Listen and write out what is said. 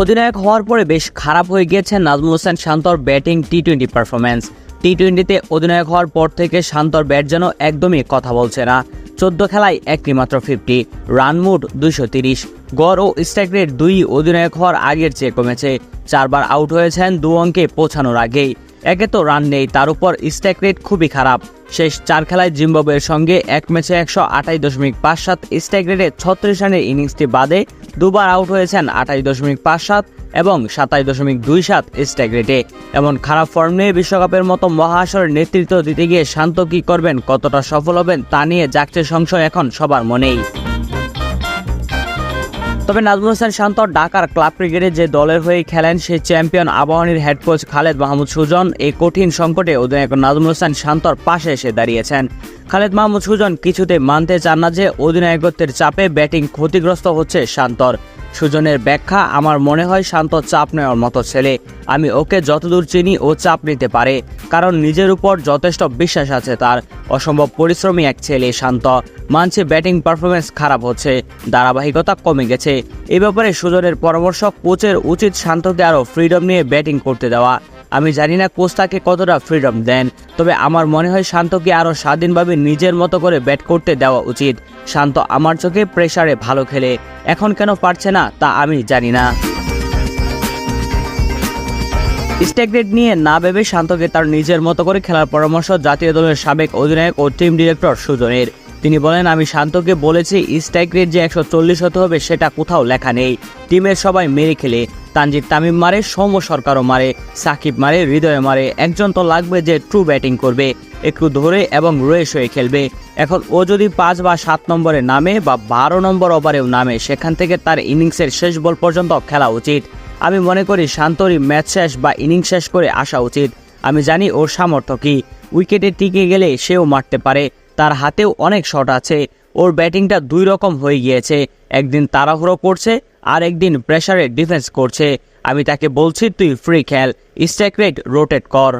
অধিনায়ক হওয়ার পরে বেশ খারাপ হয়ে গিয়েছে নাজমুল হোসেন শান্তর batting T twenty performance T টোয়েন্টিতে অধিনায়ক হওয়ার পর থেকে শান্তর ব্যাট যেন একদমই কথা বলছে না। চোদ্দ খেলায় একটি মাত্র ফিফটি রান মুড দুইশো তিরিশ। গড় ও স্ট্রাইক রেট দুই অধিনায়ক হওয়ার আগের চেয়ে কমেছে। চারবার আউট হয়েছেন দু অঙ্কে পৌঁছানোর আগেই। একে তো রান নেই, তার উপর স্ট্রাইক রেট খুবই খারাপ। শেষ চার খেলায় জিম্বাবুয়ের সঙ্গে এক ম্যাচে একশো আঠাশ দশমিক পাঁচ সাত স্ট্রাইক রেটে ছত্রিশ রানের ইনিংসটি বাদে দুবার আউট হয়েছেন আঠাশ দশমিক পাঁচ সাত এবং সাতাশ দশমিক দুই সাত স্ট্রাইক রেটে। এমন খারাপ ফর্ম নিয়ে বিশ্বকাপের মতো মহাসরের নেতৃত্ব দিতে গিয়ে শান্ত কি করবেন, কতটা সফল হবেন তা নিয়ে জাগছে সংশয় এখন সবার মনেই। তবে নাজমুল হোসেন শান্ত, ঢাকার ক্লাব ক্রিকেটে যে দলের হয়ে খেলেন সেই চ্যাম্পিয়ন আবাহনীর হেড কোচ খালেদ মাহমুদ সুজন, এই কঠিন সংকটে অধিনায়ক নাজমুল হোসেন শান্তর পাশে এসে দাঁড়িয়েছেন। খালেদ মাহমুদ সুজন কিছুতে মানতে চান না যে অধিনায়কত্বের চাপে ব্যাটিং ক্ষতিগ্রস্ত হচ্ছে শান্তর। সুজনের ব্যাখ্যা আমার মনে হয় শান্ত চাপ নেওয়ার মতো ছেলে। আমি ওকে যতদূর চিনি ও চাপ নিতে পারে, কারণ নিজের উপর যথেষ্ট বিশ্বাস আছে তার। অসম্ভব পরিশ্রমী এক ছেলে শান্ত। মানছে ব্যাটিং পারফরমেন্স খারাপ হচ্ছে, ধারাবাহিকতা কমে গেছে। এ ব্যাপারে সুজনের পরামর্শ কোচের উচিত শান্তকে আরও ফ্রিডম নিয়ে ব্যাটিং করতে দেওয়া। আমি জানি না কোচ তাকে কতটা ফ্রিডম দেন, তবে আমার মনে হয় শান্তকে আরও স্বাধীনভাবে নিজের মতো করে ব্যাট করতে দেওয়া উচিত। শান্ত আমার চোখে প্রেসারে ভালো খেলে, এখন কেন পারছে না তা আমি জানি না। স্ট্যাক রেট নিয়ে না ভেবে শান্তকে তার নিজের মতো করে খেলার পরামর্শ জাতীয় দলের সাবেক অধিনায়ক ও টিম ডিরেক্টর সুজনের। তিনি বলেন, আমি শান্তকে বলেছি স্ট্রাইক রেট যে একশো চল্লিশ হতে হবে সেটা কোথাও লেখা নেই। টিমের সবাই মেরে খেলে। তানজিদ তামিম মারে, সৌম্য সরকারও মারে, সাকিব মারে, হৃদয়ে মারে। একজন তো লাগবে যে ট্রু ব্যাটিং করবে, একটু ধরে এবং রেস হয়ে খেলবে। এখন ও যদি পাঁচ বা সাত নম্বরে নামে বা বারো নম্বর ওভারেও নামে, সেখান থেকে তার ইনিংসের শেষ বল পর্যন্ত খেলা উচিত। আমি মনে করি শান্তরি ম্যাচ শেষ বা ইনিংস শেষ করে আসা উচিত। আমি জানি ওর সামর্থ্য কি। উইকেটে টিকে গেলে সেও মারতে পারে। তার হাতেও অনেক শট আছে। ওর ব্যাটিংটা দুই রকম হয়ে গিয়েছে। একদিন তাড়াহুড়ো করছে আর একদিন প্রেসারে ডিফেন্স করছে। আমি তাকে বলছি, তুই ফ্রি খেল স্ট্রাইক রেট রোটেট কর।